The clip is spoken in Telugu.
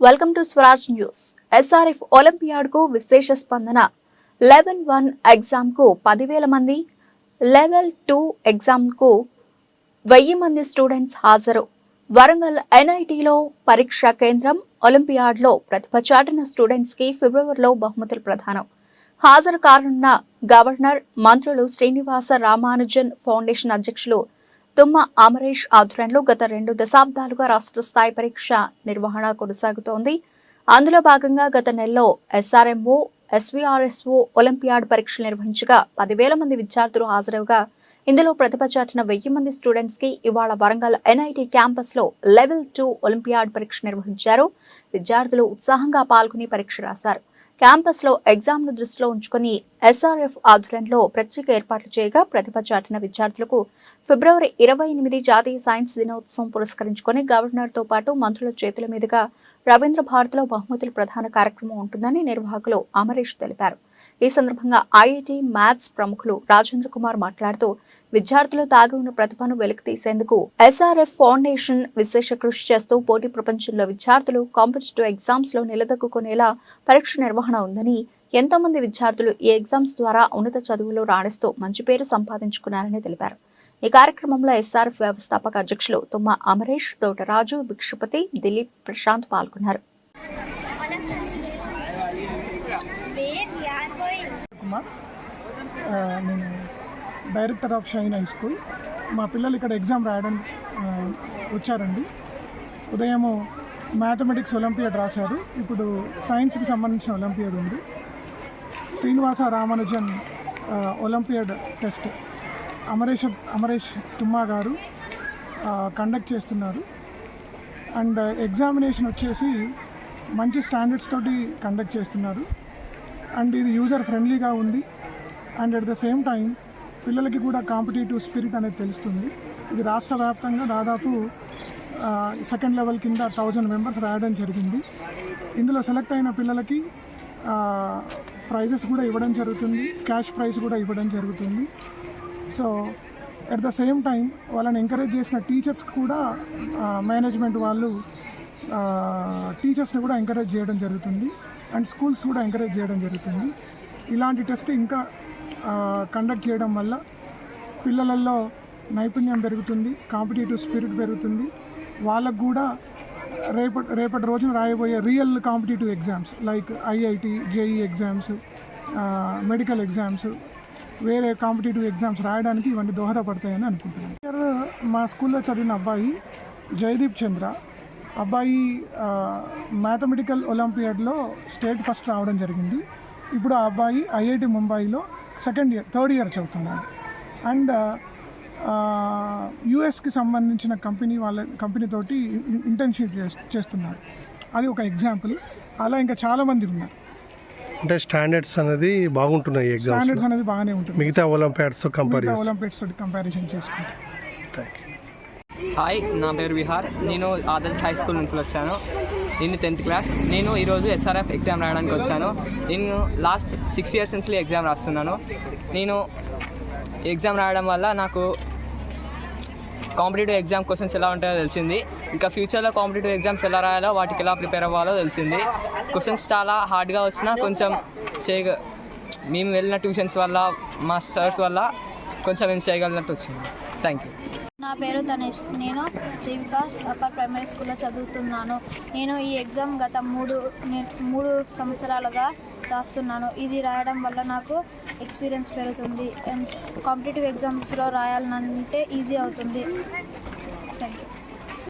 Welcome to Swaraj news SRF ఒలింపియాడ్కు విశేష స్పందన లెవెల్ వన్ ఎగ్జామ్కు పదివేల మంది లెవెల్ టూ ఎగ్జామ్కు వెయ్యి మంది స్టూడెంట్స్ హాజరు వరంగల్ ఎన్ఐటిలో పరీక్షా కేంద్రం ఒలింపియాడ్లో ప్రతిభ చాటిన స్టూడెంట్స్కి ఫిబ్రవరిలో బహుమతులు ప్రధానం హాజరు కానున్న గవర్నర్ మంత్రులు శ్రీనివాస రామానుజన్ ఫౌండేషన్ అధ్యక్షులు తుమ్మ అమరేష్ ఆధ్వర్యంలో గత రెండు దశాబ్దాలుగా రాష్ట్ర స్థాయి పరీక్ష నిర్వహణ కొనసాగుతోంది. అందులో భాగంగా గత నెలలో ఎస్ఆర్ఎంఓ ఎస్వీఆర్ఎస్ఓ ఒలింపియాడ్ పరీక్షలు నిర్వహించగా పదివేల మంది విద్యార్థులు హాజరవగా. ఇందులో ప్రతిభ చాటిన వెయ్యి మంది స్టూడెంట్స్కి ఇవాళ వరంగల్ ఎన్ఐటి క్యాంపస్లో లెవెల్ టూ ఒలింపియాడ్ పరీక్ష నిర్వహించారు. విద్యార్థులు ఉత్సాహంగా పాల్గొని పరీక్ష రాశారు. క్యాంపస్లో ఎగ్జామ్ను దృష్టిలో ఉంచుకుని ఎస్ఆర్ఎఫ్ ఆధ్వర్యంలో ప్రత్యేక ఏర్పాట్లు చేయగా ప్రతిభ చాటిన విద్యార్థులకు ఫిబ్రవరి ఇరవై ఎనిమిది జాతీయ సైన్స్ దినోత్సవం పురస్కరించుకొని గవర్నర్తో పాటు మంత్రుల చేతుల మీదుగా రవీంద్ర భారతిలో బహుమతుల ప్రధాన కార్యక్రమం ఉంటుందని నిర్వాహకులు హరీష్ తెలిపారు. ఈ సందర్భంగా ఐఐటి మ్యాథ్స్ ప్రముఖులు రాజేంద్ర కుమార్ మాట్లాడుతూ విద్యార్థులు తాగి ఉన్న ప్రతిభను వెలికి తీసేందుకు ఎస్ఆర్ఎఫ్ ఫౌండేషన్ విశేష కృషి చేస్తూ పోటీ ప్రపంచంలో విద్యార్థులు కాంపిటేటివ్ ఎగ్జామ్స్లో నిలదొక్కునేలా పరీక్ష నిర్వహణ ఉందని ఎంతో మంది విద్యార్థులు ఈ ఎగ్జామ్స్ ద్వారా ఉన్నత చదువులో రాణిస్తూ మంచి పేరు సంపాదించుకున్నారని తెలిపారు. ఈ కార్యక్రమంలో ఎస్ఆర్ఎఫ్ వ్యవస్థాపక అధ్యక్షులు తుమ్మ అమరేష్ తోటరాజు భిక్షపతి దిలీప్ ప్రశాంత్ పాల్గొన్నారు. కుమార్ నేను director of Shine high school. మా పిల్లలు ఇక్కడ ఎగ్జామ్ రాయడం వచ్చారండి. ఉదయము మ్యాథమెటిక్స్ ఒలింపియాడ్ రాశారు. ఇప్పుడు సైన్స్కి సంబంధించిన ఒలింపియాడ్ ఉంది. శ్రీనివాస రామానుజన్ ఆ, ఒలింపియాడ్ టెస్ట్. అమరేష్ అమరేష్ తుమ్మా గారు కండక్ట్ చేస్తున్నారు. అండ్ ఎగ్జామినేషన్ వచ్చేసి మంచి స్టాండర్డ్స్ తోటి కండక్ట్ చేస్తున్నారు. అండ్ ఇది యూజర్ ఫ్రెండ్లీగా ఉంది. And at the same time పిల్లలకి కూడా కాంపిటేటివ్ స్పిరిట్ అనేది తెలుస్తుంది. ఇది రాష్ట్ర వ్యాప్తంగా దాదాపు సెకండ్ లెవెల్ కింద థౌజండ్ మెంబర్స్ రాయడం జరిగింది. ఇందులో సెలెక్ట్ అయిన పిల్లలకి ప్రైజెస్ కూడా ఇవ్వడం జరుగుతుంది. క్యాష్ ప్రైజ్ కూడా ఇవ్వడం జరుగుతుంది. So at the same time వాళ్ళని ఎంకరేజ్ చేసిన టీచర్స్ కూడా మేనేజ్మెంట్ వాళ్ళు టీచర్స్ని కూడా ఎంకరేజ్ చేయడం జరుగుతుంది. అండ్ స్కూల్స్ కూడా ఎంకరేజ్ చేయడం జరుగుతుంది. ఇలాంటి టెస్ట్ ఇంకా కండక్ట్ చేయడం వల్ల పిల్లలలో నైపుణ్యం పెరుగుతుంది కాంపిటేటివ్ స్పిరిట్ పెరుగుతుంది. వాళ్ళకు కూడా రేపటి రేపటి రోజున రాయబోయే real competitive exams like IIT JEE exams medical exams వేరే కాంపిటేటివ్ ఎగ్జామ్స్ రాయడానికి ఇవన్నీ దోహదపడతాయని అనుకుంటున్నాను. మా స్కూల్లో చదివిన అబ్బాయి జయదీప్ చంద్ర. అబ్బాయి మ్యాథమెటికల్ ఒలింపియాడ్లో స్టేట్ ఫస్ట్ రావడం జరిగింది. ఇప్పుడు ఆ అబ్బాయి ఐఐటి ముంబైలో సెకండ్ ఇయర్ థర్డ్ ఇయర్ చదువుతున్నాడు. అండ్ యుఎస్కి సంబంధించిన కంపెనీ వాళ్ళ కంపెనీ తోటి ఇంటర్న్షిప్ చేస్తున్నాడు. అది ఒక ఎగ్జాంపుల్ అలా ఇంకా చాలామంది ఉన్నారు. అంటే స్టాండర్డ్స్ అనేది బాగుంటున్నాయి స్టాండర్డ్స్ అనేది బాగానే ఉంటుంది మిగతా ఒలింపియాడ్స్ ఒలింపిక్స్ తోటి కంపారిజన్ చేసుకుంటే. థ్యాంక్ యూ హాయ్ నా పేరు విహార్. నేను ఆదర్శ్ హై స్కూల్ నుంచి వచ్చాను. నేను టెన్త్ క్లాస్ నేను ఈరోజు ఎస్ఆర్ఎఫ్ ఎగ్జామ్ రాయడానికి వచ్చాను. నేను లాస్ట్ సిక్స్ ఇయర్స్ నుంచి ఎగ్జామ్ రాస్తున్నాను. నేను ఎగ్జామ్ రాయడం వల్ల నాకు కాంపిటేటివ్ ఎగ్జామ్ క్వశ్చన్స్ ఎలా ఉంటాయో తెలిసింది. ఇంకా ఫ్యూచర్లో కాంపిటేటివ్ ఎగ్జామ్స్ ఎలా రాయాలో వాటికి ఎలా ప్రిపేర్ అవ్వాలో తెలిసింది. క్వశ్చన్స్ చాలా హార్డ్గా వచ్చినా కొంచెం చేయగ మేము వెళ్ళిన ట్యూషన్స్ వల్ల మా సర్స్ వల్ల కొంచెం మేము చేయగలిగినట్టు వచ్చింది. థ్యాంక్ యూ నా పేరు తనేష్. నేను శ్రీ వికాస్ అప్పర్ ప్రైమరీ స్కూల్లో చదువుతున్నాను. నేను ఈ ఎగ్జామ్ గత మూడు మూడు సంవత్సరాలుగా రాస్తున్నాను. ఇది రాయడం వల్ల నాకు ఎక్స్పీరియన్స్ పెరుగుతుంది. అండ్ కాంపిటేటివ్ ఎగ్జామ్స్లో రాయాలంటే ఈజీ అవుతుంది.